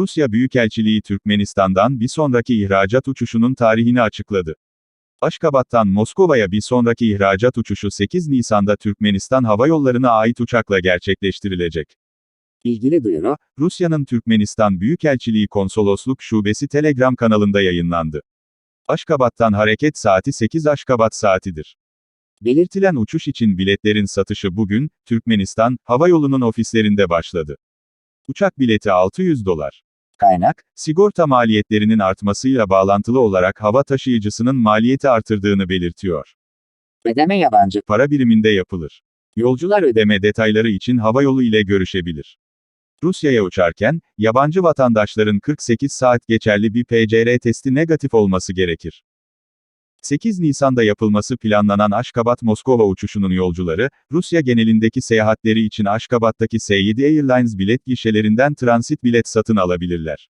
Rusya Büyükelçiliği Türkmenistan'dan bir sonraki ihracat uçuşunun tarihini açıkladı. Aşkabat'tan Moskova'ya bir sonraki ihracat uçuşu 8 Nisan'da Türkmenistan Hava Yolları'na ait uçakla gerçekleştirilecek. İlgili duyuru, Rusya'nın Türkmenistan Büyükelçiliği Konsolosluk Şubesi Telegram kanalında yayınlandı. Aşkabat'tan hareket saati 8 Aşkabat saatidir. Belirtilen uçuş için biletlerin satışı bugün, Türkmenistan, Hava Yolu'nun ofislerinde başladı. Uçak bileti 600 dolar. Kaynak, Sigorta maliyetlerinin artmasıyla bağlantılı olarak hava taşıyıcısının maliyeti artırdığını belirtiyor. ödeme yabancı, Para biriminde yapılır. Yolcular ödeme detayları için havayolu ile görüşebilir. Rusya'ya uçarken, yabancı vatandaşların 48 saat geçerli bir PCR testi negatif olması gerekir. 8 Nisan'da yapılması planlanan Aşkabat-Moskova uçuşunun yolcuları, Rusya genelindeki seyahatleri için Aşkabat'taki S7 Airlines bilet gişelerinden transit bilet satın alabilirler.